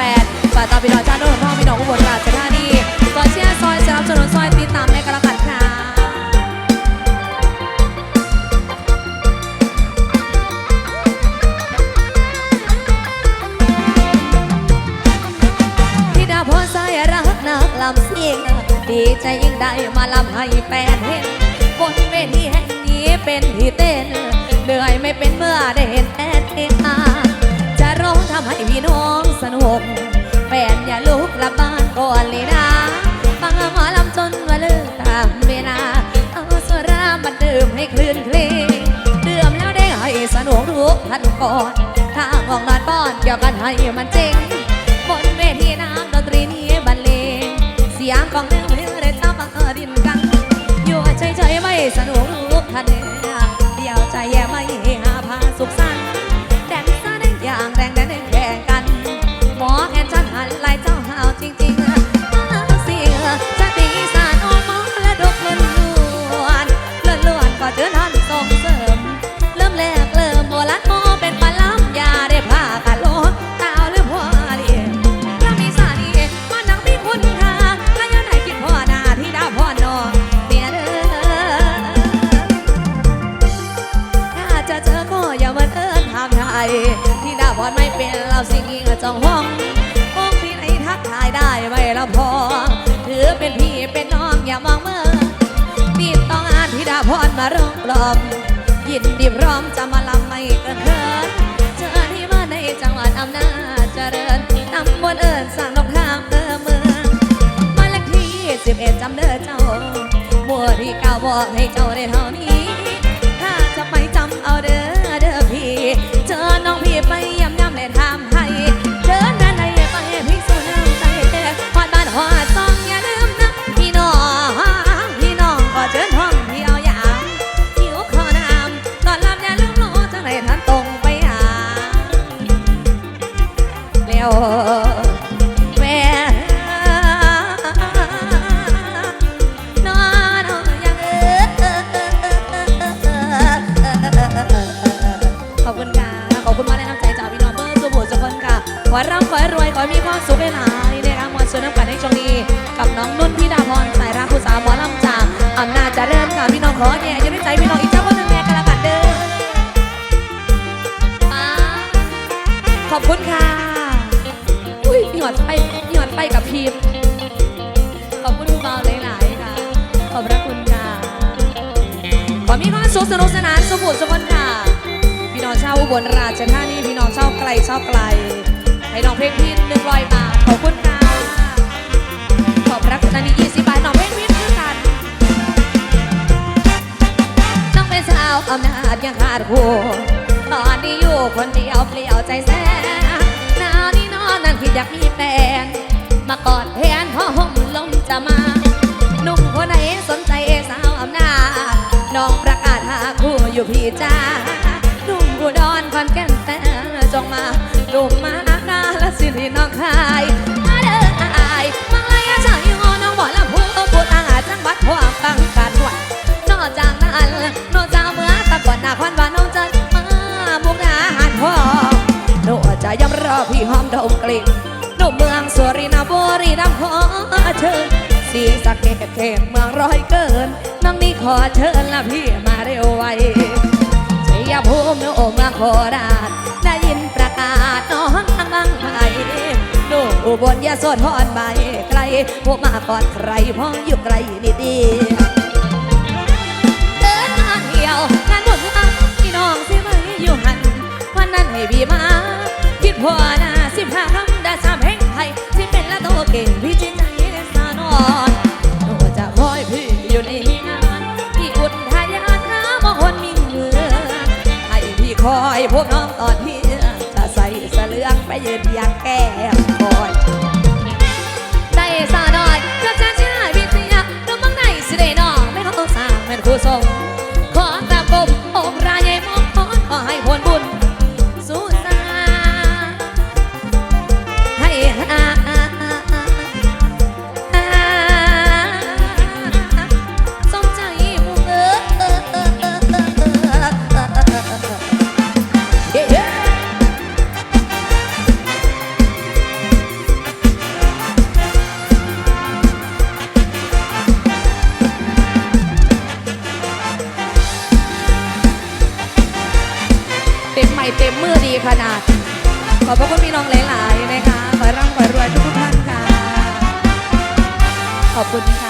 8ฝาตามพี่น้องชาติโดนพ่อพี่น้องอุบลราชธานีซอยเชียร์ซอยสนับสนุนซอยติดตามในกระขันค่ะที่ดาพอสายรักนักลำเสียงดีใจยิ่งได้มาลำให้แฟนเห็นบนเวทีแห่งนี้เป็นที่เต้นเหนื่อยไม่เป็นเมื่อได้เห็นแอนเองอาจะร้องทำให้พี่น้องสนุก กท่านก่อนถ้าห้องนอนป้อนเกี่ยวกันให้มันเจ๋งบนเวทีน้ำดนตรีนี้บรรเลงเสียงของเล่นเรือได้ตามมาดินกัน อยู่เฉยๆไม่สนุกทุกท่านเนี่ ทยที่ดาพรไม่เป็นเราสิ่งนี้ก็จองห้องมองที่ไหนทักทายได้ไม่ละพอถือเป็นพี่เป็นน้องอย่ามองเมื่อติดต้องอานที่ดาพรมาร้องกลอมยินดีพร้อมจะมาลำไม่เกินเคินเจอที่มาในจังหวัดอำนาจเจริญตำบลเอิญสร้างนกทางเออเมืองบ้าเลขที่สิบเอ็ดจำเด้อเจ้าบัวที่เก้าบอกให้เจ้าได้ท ขอให้มีความสุขหลายๆนะคะมวลชนน้ำกันในช่วงนี้ กับน้องนุ่นพี่ดาพรสายรักผู้สาวหมอลำจากอำนาจเจริญค่ะพี่น้องขอแย่อยังได้ใจพี่น้องอีกเจ้าคนหนึ่งแม่กันละกันเด้อป๊าขอบคุณค่ะอุ้ยพี่หอดไปพี่หอดไปกับพีมขอบคุณคุณเบาหลายๆค่ะ ขอบพระคุณค่ะขอมีความสุขสนุกสนานสมบูรณ์สมบูรณ์ค่ะ พี่น้องชาวอุบลราชธานีพี่น้องชาวไกลชาวไกล ให้น้องเพลงพินหนึ่งร้อยบาขอบคุณค่ะขอบระคุณอันนี้ยี่สิบบาทน้องเพลงพินคือกันต้องเป็นสาวอำนาจยังขาดหัวตอนนี้อยู่คนเดียวเปลี่ยวใจแสนหนาวนี่นอนนั่งคิดอยากมีแฟนมากอดแทนพ่อห่มลมจะมาหนุ่มคนไหนสนใจสาวอำนาจน้องประกาศหาคู่อยู่พี่จ้าหนุ่มอุดรคอนแก่นแต่ ละสิริน้องคาย มาเด้ออายมังไลอาชายงอน้องบอกแล้วพูดพูดอาหารจังหวัดพวกตังการหวัดนอกจากนั้นนอกจากเมื่อตะก่อนหน้าควันว่าน้องจะมามุกดาหารพ่อโนจะยำรอพี่หอมดมกลิ่นนุ่มเมืองสุรินทร์บุรีรัมย์ขอเชิญสีสะเกตเขตเมืองร้อยเกินน้องนี่ขอเชิญละพี่มาเร็วไวชัยภูมิโนเมืองโคราช หนูอุบลยาโสธรใบไกลพวกมาก่อนใครพ่องอยู่ไกลนิดเดียวเดินมาเที่ยวงานบุญอะพี่น้องสิมาอยู่หัน วันนั้นให้พี่มา คิดพอนาสิบห้าคำด้สามเพลงไทยที่เป็นละโตเก่งพี่จิตใจสานอนหนูจะคอยพี่อยู่ในงานที่อุดทายานน้ำมองคนมีเงื่อให้พี่คอยพวกน้องตอนที่จะใส่เสลืองไปยืนอยางแก้ เต็มใหม่เต็มมือดีขนาด ขอบพระคุณพี่น้องหลายๆนะคะ ขอร่ำขอรวยทุกท่านค่ะ ขอบคุณค่ะ